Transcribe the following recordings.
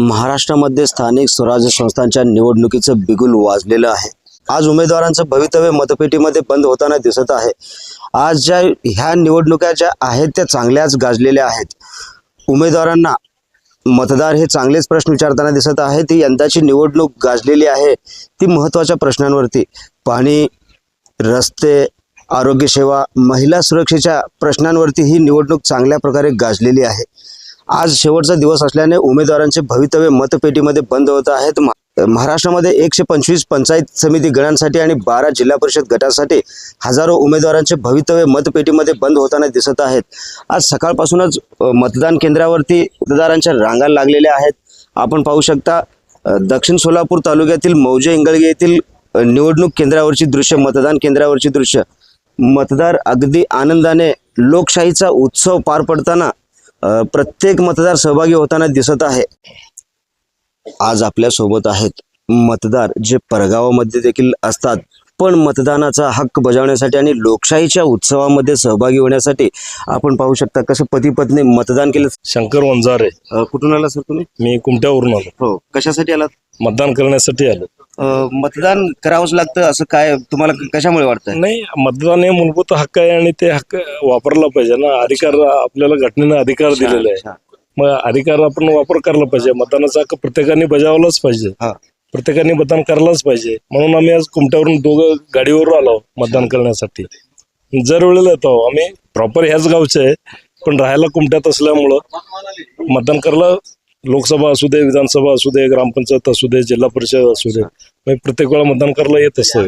महाराष्ट्रामध्ये स्थानिक स्वराज्य संस्थांच्या निवडणुकीचं बिगुल वाजलेलं आहे. आज उमेदवारांचं भवितव्य मतपेटीमध्ये बंद होताना दिसत आहे. आज ज्या ह्या निवडणुका ज्या आहेत त्या चांगल्याच गाजलेल्या आहेत. उमेदवारांना मतदार हे चांगलेच प्रश्न विचारताना दिसत आहे. ती यंदाची निवडणूक गाजलेली आहे ती महत्त्वाच्या प्रश्नांवरती. पाणी रस्ते आरोग्यसेवा महिला सुरक्षेच्या प्रश्नांवरती ही निवडणूक चांगल्या प्रकारे गाजलेली आहे. आज शेवटचा दिवस असल्याने उमेदवारांचे भवितव्य मतपेटीमध्ये बंद होत आहेत. महाराष्ट्रामध्ये एकशे पंचवीस पंचायत समिती गणांसाठी आणि बारा जिल्हा परिषद गटासाठी हजारो उमेदवारांचे भवितव्य मतपेटीमध्ये बंद होताना दिसत आहेत. आज सकाळपासूनच मतदान केंद्रावरती मतदारांच्या रांगा लागलेल्या आहेत. आपण पाहू शकता दक्षिण सोलापूर तालुक्यातील मौजे इंगळगे येथील निवडणूक केंद्रावरची दृश्य मतदान केंद्रावरची दृश्य. मतदार अगदी आनंदाने लोकशाहीचा उत्सव पार पडताना प्रत्येक मतदार सहभागी होताना दिसत आहे. आज आपल्यासोबत आहेत मतदार जे परगावामध्ये देखील असतात. पण मतदानाचा हक्क बजावण्यासाठी आणि लोकशाहीच्या उत्सवामध्ये सहभागी होण्यासाठी आपण पाहू शकता कसं पती पत्नी मतदान केलं. शंकर वंजारे. अ, कुठून आला सर तुम्ही? मी कुमट्यावरून आलो. हो. कशासाठी आलात? मतदान करण्यासाठी आलो. अ, मतदान करावंच लागतं असं काय तुम्हाला क- कशामुळे वाटतं नाही मतदान हे मूलभूत हक्क आहे आणि ते हक्क वापरला पाहिजे ना. अधिकार आपल्याला घटनेनं अधिकार दिलेला आहे. मग अधिकार आपण वापर करला पाहिजे. मतदानाचा हक्क प्रत्येकाने बजावलाच पाहिजे. हा. प्रत्येकाने मतदान करायलाच पाहिजे. म्हणून आम्ही आज कुमट्यावरून दोघं गाडीवर आलो मतदान करण्यासाठी. जर वेळेला येतो आम्ही प्रॉपर ह्याच गावचे आहे पण राहायला कुमट्यात असल्यामुळं मतदान करायला लोकसभा असू दे विधानसभा असू दे ग्रामपंचायत असू दे जिल्हा परिषद असू दे म्हणजे प्रत्येक वेळा मतदान करायला येत असतं.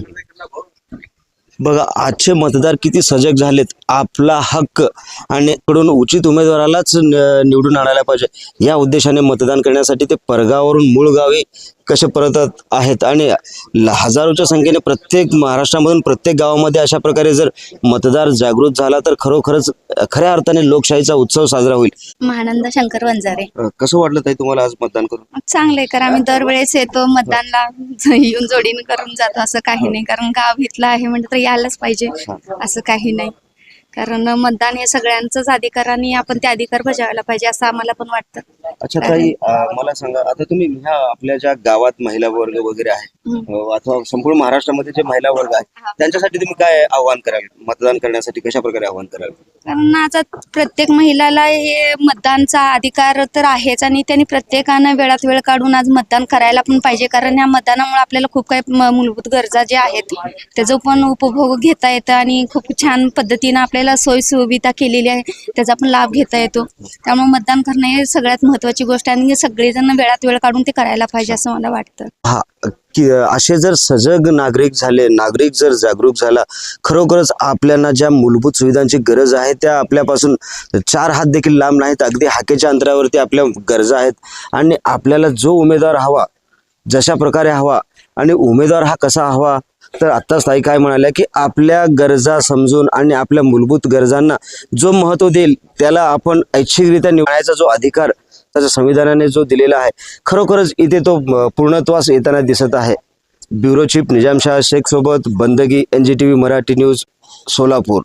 बघा आजचे मतदार किती सजग झालेत. आपला हक्क आणि कडून उचित उमेदवारालाच निवडून आणायला पाहिजे. या उद्देशाने मतदान करण्यासाठी ते परगावरून मूळ गावी कसे परतत आहेत आणि हजारोच्या संख्येने प्रत्येक महाराष्ट्रामधून प्रत्येक गावामध्ये अशा प्रकारे जर मतदार जागृत झाला तर खरोखरच खऱ्या अर्थाने लोकशाहीचा उत्सव साजरा होईल. महानंद शंकर वंजारे. कसं वाटलं ताई तुम्हाला आज मतदान करून? चांगलंय कारण आम्ही दरवेळेस येतो मतदानला येऊन जोडीनं करून जातो असं काही नाही कारण गाव इथलं आहे म्हणजे तर यायलाच पाहिजे असं काही नाही. कारण मतदान हे सगळ्यांचंच अधिकार आणि आपण ते अधिकार बजावायला पाहिजे असं आम्हाला पण वाटतं. अच्छा ताई अ, मला सांगा आता तुम्ही ह्या आपल्या ज्या गावात महिला वर्ग वगैरे आहे अ, अथवा संपूर्ण महाराष्ट्रामध्ये जे महिला वर्ग आहे त्यांच्यासाठी तुम्ही काय आव्हान कराल? मतदान करण्यासाठी कशा प्रकारे आव्हान कराल? कारण आता प्रत्येक महिलाला हे मतदानचा अधिकार तर आहेच आणि त्यांनी प्रत्येकानं वेळात वेळ काढून आज मतदान करायला पण पाहिजे. कारण या मतदानामुळे आपल्याला खूप काही म- मूलभूत गरजा ज्या आहेत त्याचा पण उपभोग घेता येतं आणि खूप छान पद्धतीनं आपल्याला सोयसुविधा केलेली आहे त्याचा पण लाभ घेता येतो. त्यामुळे मतदान करणं हे सगळ्यात महत्वाची गोष्ट आहे आणि सगळेजण वेळात वेळ काढून ते करायला पाहिजे असं मला वाटतं. हा की असे जर सजग नागरिक झाले नागरिक जर जागरूक झाला खरोखरच आपल्याला ज्या मूलभूत सुविधांची गरज आहे त्या आपल्यापासून चार हात देखील लांब नाहीत. अगदी हाकेच्या अंतरावरती आपल्या गरजा आहेत. आणि आपल्याला जो उमेदवार हवा जशा प्रकारे हवा आणि उमेदवार हा कसा हवा? तर आत्ताच ताई काय म्हणाल्या की आपल्या गरजा समजून आणि आपल्या मूलभूत गरजांना जो महत्त्व देईल त्याला आपण ऐच्छिकरित्या निवडायचा जो अधिकार त्याच्या संविधानाने जो दिलेला आहे खरोखरच इथे तो पूर्णत्वास येताना दिसत आहे. ब्युरो चीफ निजामशाह शेख सोबत बंदगी N G T V Marathi news Solapur.